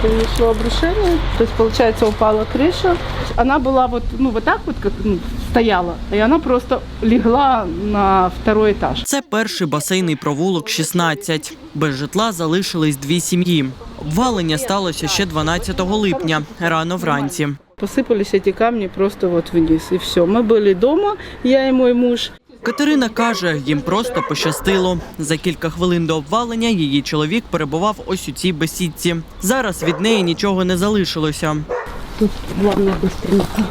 произошло обрушение. То есть, получается, упала крыша. Она была вот, ну, вот так вот, как ну, стояла. И она просто легла на второй этаж. Це перший басейний провулок 16. Без житла залишились дві сім'ї. Обвалення сталося ще 12 липня, рано вранці. Посыпались эти камни просто вот вниз. И все. Мы были дома, я и мой муж. Катерина каже, їм просто пощастило. За кілька хвилин до обвалення її чоловік перебував ось у цій бесідці. Зараз від неї нічого не залишилося. Тут главное быстренько.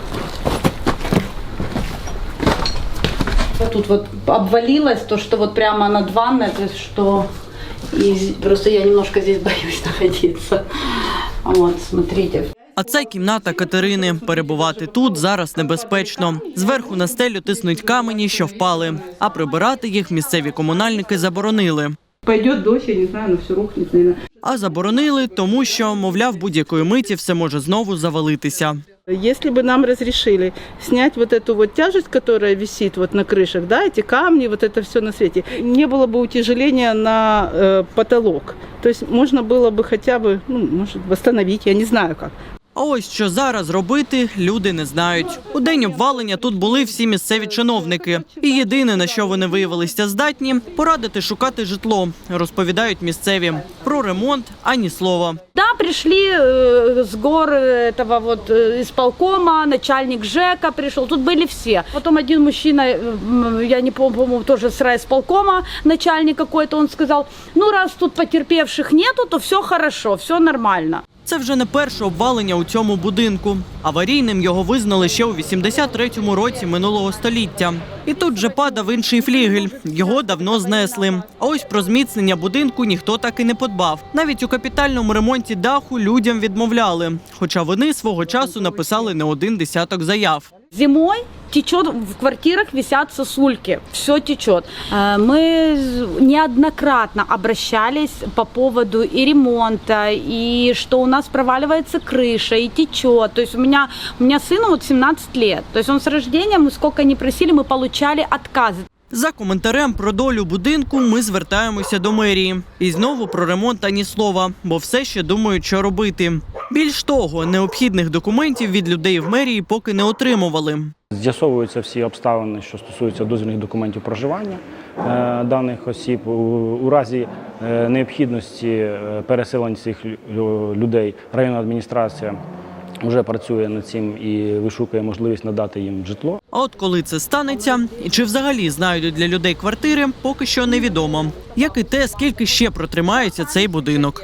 Тут вот обвалилось то, что вот прямо над ванной, то есть что просто я немножко здесь боюсь находиться. Вот, смотрите. А це кімната Катерини. Перебувати тут зараз небезпечно. Зверху на стелю тиснуть камені, що впали. А прибирати їх місцеві комунальники заборонили. Пойдет дождь, я не знаю, но все рухнет, наверное. А заборонили, тому що, мовляв, будь-якої миті все може знову завалитися. Если бы нам разрешили снять вот эту вот тяжесть, которая висит вот на крышах, да, эти камни, вот это все на свете, не было бы утяжеления на э, потолок. То есть можно было бы хотя бы, ну, может, восстановить, я не знаю как. А ось що зараз робити, люди не знають. У день обвалення тут були всі місцеві чиновники. І єдине, на що вони виявилися здатні, порадити шукати житло, розповідають місцеві. Про ремонт ані слова. Да, пришли э, с гор этого вот э, исполкома, начальник ЖЭКа пришел, тут были все. Потом один мужчина, э, м, я не помню, по-моему, тоже с райисполкома, начальник какой-то, он сказал, ну раз тут потерпевших нету, то все хорошо, все нормально. Це вже не перше обвалення у цьому будинку. Аварійним його визнали ще у 83-му році минулого століття. І тут же падав інший флігель. Його давно знесли. А ось про зміцнення будинку ніхто так і не подбав. Навіть у капітальному ремонті даху людям відмовляли. Хоча вони свого часу написали не один десяток заяв. Зимой течет, в квартирах висят сосульки, все течет. Э, Мы неоднократно обращались по поводу и ремонта, и что у нас проваливается крыша, и течет. То есть у меня, у меня сыну вот 17 лет. То есть он с рождения, мы сколько не просили, мы получали отказы. За коментарем про долю будинку ми звертаємося до мерії. І знову про ремонт ані слова, бо все ще думають, що робити. Більш того, необхідних документів від людей в мерії поки не отримували. З'ясовуються всі обставини, що стосуються дозвільних документів проживання е, даних осіб. У, у разі е, необхідності е, переселення цих людей районна адміністрація вже працює над цим і вишукує можливість надати їм житло. А от коли це станеться, і чи взагалі знайдуть для людей квартири, поки що невідомо. Як і те, скільки ще протримається цей будинок.